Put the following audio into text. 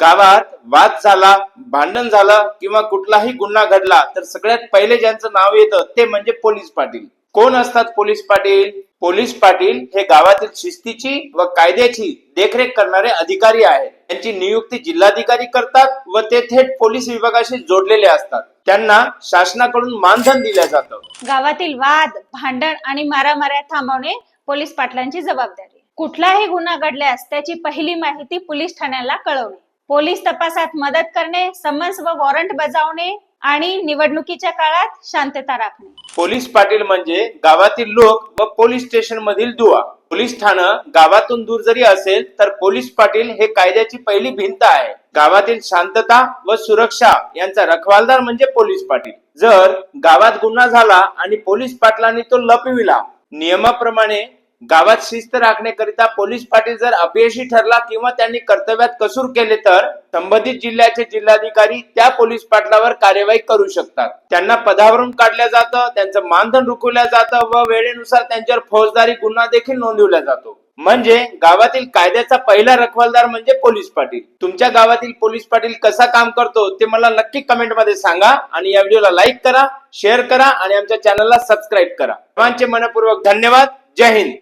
गावात वाद झाला भांडण झालं किंवा कुठलाही गुन्हा घडला तर सगळ्यात पहिले ज्यांचं नाव येतं ते म्हणजे पोलीस पाटील. कोण असतात पोलीस पाटील? पोलीस पाटील हे गावातील शिस्तीची व कायद्याची देखरेख करणारे अधिकारी आहेत. त्यांची नियुक्ती जिल्हाधिकारी करतात व ते थेट पोलीस विभागाशी जोडलेले असतात. त्यांना शासनाकडून मानधन दिलं जातं. गावातील वाद भांडण आणि मारामाऱ्या थांबवणे पोलीस पाटलांची जबाबदारी कुठलाही गुन्हा घडल्यास त्याची पहिली माहिती पोलीस ठाण्याला कळवणे. पोलीस तपासात मदत करणे समन्स व वॉरंट बजावणे आणि निवडणुकीच्या काळात शांतता राखणे. पोलीस पाटील म्हणजे गावातील लोक व पोलीस स्टेशन मधील दुवा. पोलीस ठाणं गावातून दूर जरी असेल तर पोलीस पाटील हे कायद्याची पहिली भिंत आहे. गावातील शांतता व सुरक्षा यांचा रखवालदार म्हणजे पोलीस पाटील. जर गावात गुन्हा झाला आणि पोलीस पाटलांनी तो लपविला नियमाप्रमाणे गावात शिस्त राखण्याकरिता पोलीस पाटील जर अपयशी ठरला किंवा त्यांनी कर्तव्यात कसूर केले तर संबंधित जिल्ह्याचे जिल्हाधिकारी त्या पोलीस पाटलावर कार्यवाही करू शकतात. त्यांना पदावरून काढल्या जातं त्यांचं मानधन रुखवल्या जातं व वेळेनुसार त्यांच्यावर फौजदारी गुन्हा देखील नोंदवला जातो. म्हणजे गावातील कायद्याचा पहिला रखवालदार म्हणजे पोलीस पाटील. तुमच्या गावातील पोलीस पाटील कसा काम करतो ते मला नक्की कमेंटमध्ये सांगा आणि या व्हिडिओला लाईक करा शेअर करा आणि आमच्या चॅनलला सबस्क्राईब करा. सर्वांचे मनपूर्वक धन्यवाद. जय हिंद.